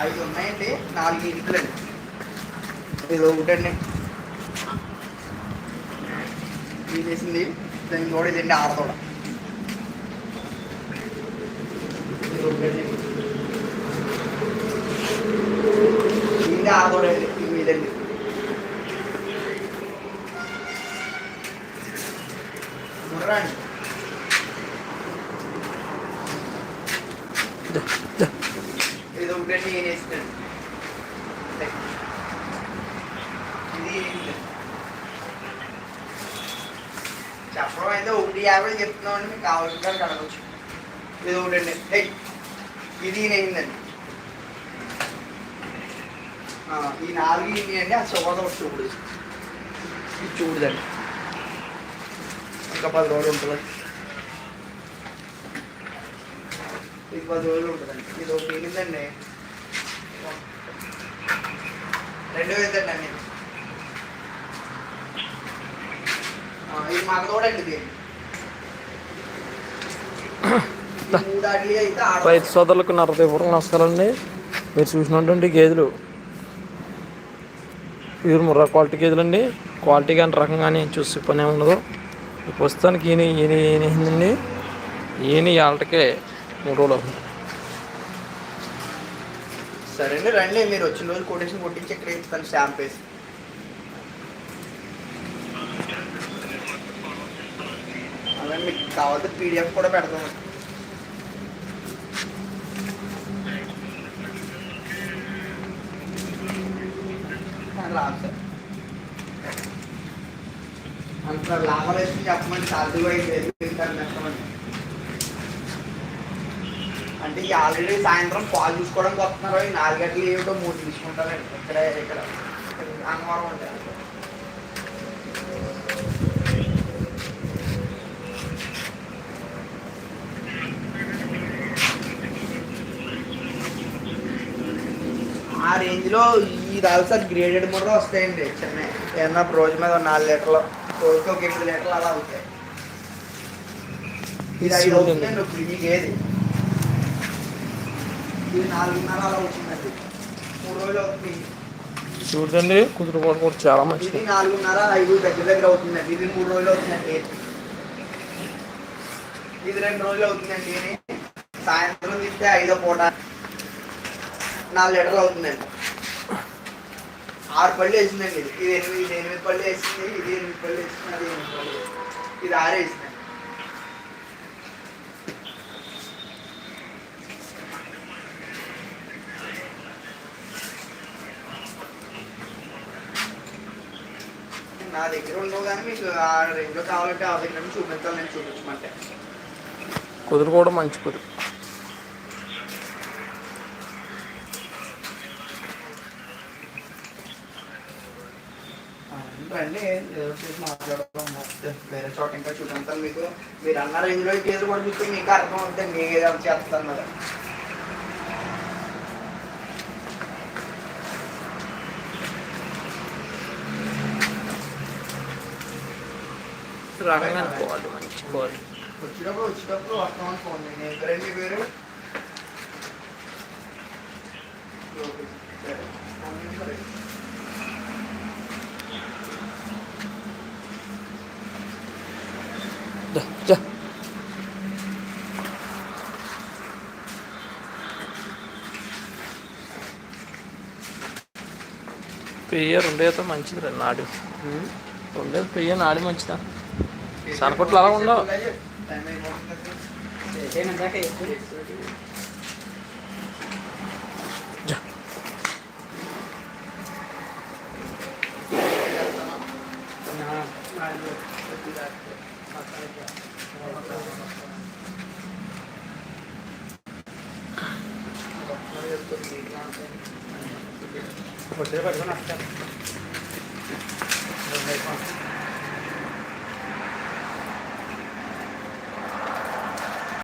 ఐదు ఉన్నాయండి నాలుగు ఇటుకలండి ఇది ఒకటండి ఇది వేసింది దాని కూడా ఇదండి ఆడతోడ ఇది ఒకటండి ఇది ఆడతోడండి ఇది మీదండి ముర్రండి ఇది ఒకటండి నేను వేసినాను ఇది ఏంటి? చెప్పడం అయితే ఒకటి యాభై చెప్తున్నామండి మీకు కావాల్సిన కాడికి అడగచ్చు ఇది ఒకటండి హే ఇది అయిందండి ఈ నాలుగు ఇన్ని అండి ఆ సుగత ఒకటి చూడు ఇది చూడదండి ఇంకా పది రోజులు ఉంటుంది ఇది పది రోజులు ఉంటుందండి ఇది ఒకటి ఏంటండి రెండు వేద్దండి అన్ని ఇది మాకు తోడండి దీన్ని రైతు సోదరులకు నా హృదయపూర్వక నమస్కారం మీరు చూసినటువంటి గేదెలు ఇవి ముర్రా క్వాలిటీ గేదెలు అండి క్వాలిటీ కానీ రకం కానీ చూసి పని ఉండదు. ప్రస్తుతానికి ఈయన ఈయన ఈయన ఏంటండి ఈయన ఆళ్ళకే మూడు రోజులు అవుతుంది. సరే అండి రండి మీరు వచ్చిన రోజు కొటేషన్ కొట్టించి ఇక్కడ ఇస్తాను స్టాంప్ వేసి. అలాగే మీకు కావాలంటే పీడిఎఫ్ కూడా పెడతాం. లాభ సార్. అంత లాభాలు వేసుకుని చెప్పమని సాధ్యమైంది ఎందుకంటే అంటే ఈ ఆల్రెడీ సాయంత్రం పాలు చూసుకోవడానికి వస్తున్నారు. ఈ నాలుగు గంటలు ఏమిటో మూడు తీసుకుంటారండి ఇక్కడ ఇక్కడ. అన్నవరం ఉంటారు ఆ రేంజ్లో ఈ సార్ గ్రేడెడ్ కూడా వస్తాయండి చిన్న. ఏమన్నా రోజు మీద నాలుగు లీటర్లు రోజుకి ఒక ఎనిమిది లీటర్లు అలా అవుతాయి. ఇది ఐదు అవుతుందండి ఇప్పుడు మీకు ఏది? ఇది నాలుగున్నర అలా వచ్చిందండి. మూడు రోజులు అవుతుంది. చూడండి కుదురు కూడా చాలా మంచిది. ఇది నాలుగున్నర ఐదు దగ్గర దగ్గర అవుతుందండి. ఇది మూడు రోజులు అవుతుందండి. ఇది రెండు రోజులు అవుతుందండి. సాయంత్రం తింటే ఐదో పూట నాలుగు లీటర్లు అవుతుందండి. ఆరు పళ్ళు వేసిందండి ఇది. ఇది ఎనిమిది ఇది ఎనిమిది పళ్ళు వేసింది ఇది ఎనిమిది పళ్ళు వేసింది అది ఎనిమిది పళ్ళు వేసింది. ఇది ఆరు వేసిందండి నా దగ్గర ఉండవు కానీ మీకు ఆ రేంజ్లో కావాలంటే ఆ దగ్గర నుంచి చూపించాలి నేను చూపించమంటే. కుదురు కూడా మంచి కుదురు రండి ఏదో చేసి మాట్లాడదాం వేరే చోట ఇంకా చూపించాలి మీకు. మీరు అన్న రేంజ్లో కేసు కూడా చూస్తే మీకు అర్థం అవుతుంది ఏదో చేస్తాను మరి. రకం కానీ క్వాలిటీ మంచి వచ్చినప్పుడు వచ్చినప్పుడు పేరు? దా. పెయ్య రెండేతో మంచిది రా నాడు రెండే పెయ్య నాడి మంచిదా? సనకొట్లు అలా ఉండవు. టైం